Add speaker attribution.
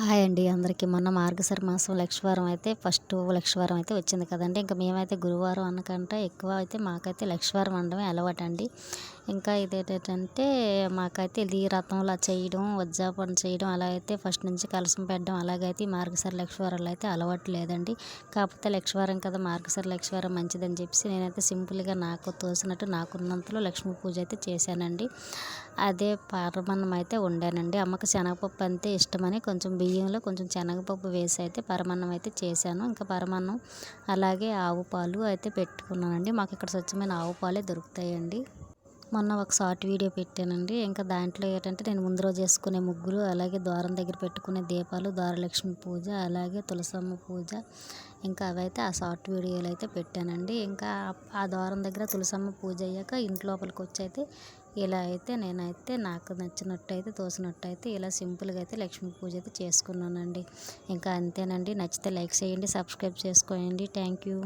Speaker 1: Hi అండి అందరికీ. మొన్న మార్గశర మాసం లక్షవారం అయితే ఫస్ట్ లక్షవారం అయితే వచ్చింది కదండి. ఇంకా మేమైతే గురువారం అన్నకంటే ఎక్కువ అయితే మాకైతే లక్షవారం అనడమే అలవాటు అండి ఇంకా ఇదేంటంటే మాకైతే ఇది రథంలా చేయడం వజ్జాపన చేయడం అలా అయితే ఫస్ట్ నుంచి కలసం పెట్టడం అలాగైతే ఈ మార్గశిర లక్షవారాలు అయితే అలవాటు లేదండి. కాకపోతే లక్ష్మీవారం కదా మార్గశిర లక్ష్మీవారం మంచిదని చెప్పేసి నేనైతే సింపుల్గా నాకు తోసినట్టు నాకున్నంతలో లక్ష్మీ పూజ అయితే చేశానండి. అదే పరమాన్నం అయితే వండానండి. అమ్మకి శనగపప్పు అంతే ఇష్టమని కొంచెం బియ్యంలో కొంచెం శనగపప్పు వేసి అయితే పరమాన్నం అయితే చేశాను. ఇంకా పరమాన్నం అలాగే ఆవు పాలు అయితే పెట్టుకున్నానండి. మాకు ఇక్కడ స్వచ్ఛమైన ఆవు పాలే దొరుకుతాయండి. మొన్న ఒక షార్ట్ వీడియో పెట్టానండి. ఇంకా దాంట్లో ఏంటంటే నేను ముందు రోజు చేసుకునే ముగ్గురు అలాగే ద్వారం దగ్గర పెట్టుకునే దీపాలు ద్వారలక్ష్మి పూజ అలాగే తులసమ్మ పూజ ఇంకా అవైతే ఆ షార్ట్ వీడియోలు అయితే పెట్టానండి. ఇంకా ఆ ద్వారం దగ్గర తులసమ్మ పూజ అయ్యాక ఇంట్లోపలికి వచ్చి అయితే ఇలా అయితే నేనైతే నాకు నచ్చినట్టు అయితే తోసినట్టు అయితే ఇలా సింపుల్గా అయితే లక్ష్మీ పూజ అయితే చేసుకున్నానండి. ఇంకా అంతేనండి. నచ్చితే లైక్ చేయండి సబ్స్క్రైబ్ చేసుకోండి. Thank you.